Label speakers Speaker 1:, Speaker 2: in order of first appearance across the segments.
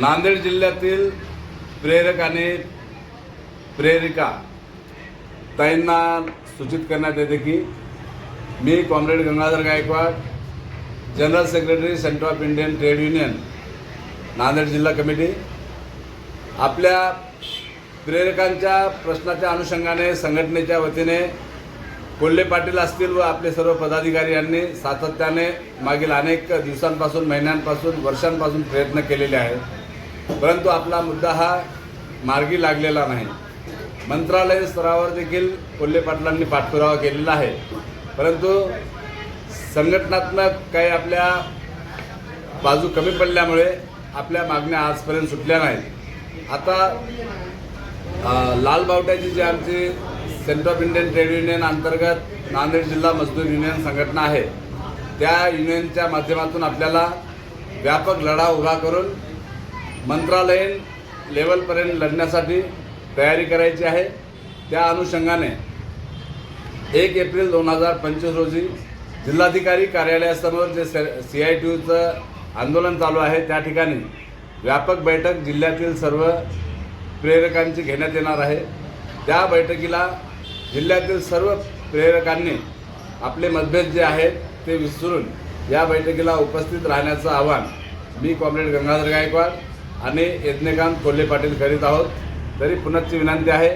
Speaker 1: नांदेड जिल्ह्यातील प्रेरकाने प्रेरिका ताईंना सूचित करण्यात येते की मी comrade Gangadhar Gaikwad general secretary centre of Indian trade union Nanded जिल्हा कमिटी. आपल्या प्रेरकांच्या प्रश्नाच्या अनुषंगाने संघटनेच्या वतीने कोल्हे पाटील असतील व आपले सर्व पदाधिकारी यांनी सातत्याने मागील अनेक दिवसांपासून महिन्यांपासून वर्षांपासून प्रयत्न केलेले आहेत. परंतु आपला मुद्दा हा मार्गी लागलेला नाही. मंत्रालय स्तरावर देखील कोल्हे पाटलांनी पाठपुरावा केलेला आहे. परंतु संघटनात्मक काही आपल्या बाजू कमी पडल्यामुळे आपल्या मागण्या आजपर्यंत सुटल्या नाहीत. आता लाल बावट्याची जी आमची centre of Indian trade union अंतर्गत नांदेड जिल्हा मजदूर युनियन संघटना आहे त्या युनियनच्या माध्यमातून आपल्याला व्यापक लढा उभा करून मंत्रालयीन लेवलपर्यंत लढण्यासाठी तयारी करायची आहे. त्या अनुषंगाने एक एप्रिल दोन हजार पंचवीस रोजी जिल्हाधिकारी कार्यालयासमोर जे सी आय टी यूचं आंदोलन चालू आहे त्या ठिकाणी व्यापक बैठक जिल्ह्यातील सर्व प्रेरकांची घेण्यात येणार आहे. त्या बैठकीला जिल्ह्यातील सर्व प्रेरकांनी आपले मतभेद जे आहेत ते विसरून या बैठकीला उपस्थित राहण्याचं आवाहन मी कॉम्रेड गंगाधर गायकवाड आणि यज्ञकांत कोल्हे पाटील करीत आहोत. तरी पुनश्च विनंती आहे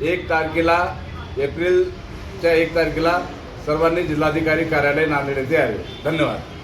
Speaker 1: एक तारखेला एप्रिलच्या एक तारखेला सर्वांनी जिल्हाधिकारी कार्यालय नांदेड येथे यावे. धन्यवाद.